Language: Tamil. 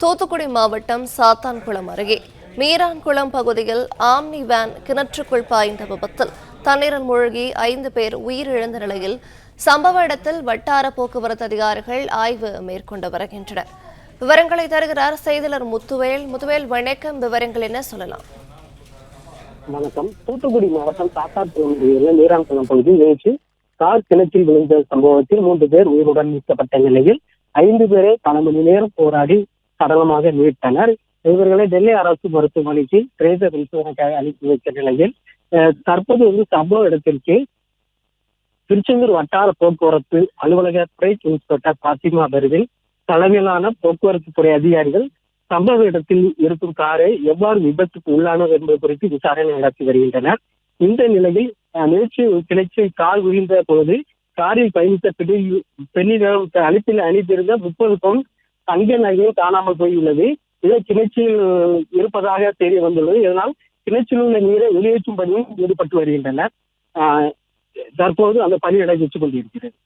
தூத்துக்குடி மாவட்டம் சாத்தான்குளம் அருகே. மீரான்குளம் பகுதியில் ஆம்னி வேன் கிணற்றுக்குள் பாய்ந்த விபத்தில் தண்ணீரில் மூழ்கி ஐந்து பேர் உயிரிழந்த நிலையில் சம்பவ இடத்தில் வட்டார போக்குவரத்து அதிகாரிகள் ஆய்வு மேற்கொண்டு வருகின்றனர். விவரங்களை தருகிறார் செய்தியாளர் முத்துவேல். முத்துவேல் வணக்கம். விவரங்கள் என்ன சொல்லலாம்? வணக்கம். தூத்துக்குடி மாவட்டம் சாத்தான்குளம் அருகே நீராங்குளம் பகுதியில் நேற்று கார் கிணற்றில் விழுந்த சம்பவத்தில் மூன்று பேர் உயிருடன் மீட்கப்பட்ட நிலையில் ஐந்து பேரை பல மணி நேரம் போராடி சடலமாக மீட்டனர். இவர்களை டெல்லி அரசு மருத்துவமனைக்கு பிரேத பரிசோதனைக்காக அனுப்பி வைத்த நிலையில் தற்போது வந்து சம்பவ இடத்திற்கு திருச்செந்தூர் வட்டார போக்குவரத்து அலுவலக துறை இன்ஸ்பெக்டர் பாத்திமா பெருவில் தலைமையிலான போக்குவரத்து துறை அதிகாரிகள் சம்பவ இடத்தில் இருக்கும் காரை எவ்வாறு விபத்துக்கு உள்ளானது என்பது குறித்து விசாரணை நடத்தி வருகின்றனர். இந்த நிலையில் நேற்று கிளர்ச்சியில் கால் விழுந்த பொழுது காரில் பயணித்த பெண்ணிடம் அனுப்பில் அனுப்பியிருந்த முப்பது பவுன் தங்க நகையும் காணாமல் போயுள்ளது. இதை கிணற்றில் இருப்பதாக தெரிய வந்துள்ளது. இதனால் கிணற்றில் உள்ள நீரை வெளியேற்றும் பணியும் ஈடுபட்டு வருகின்றனர். தற்போது அந்த பணி நடைபெற்றுக் கொண்டிருக்கிறது.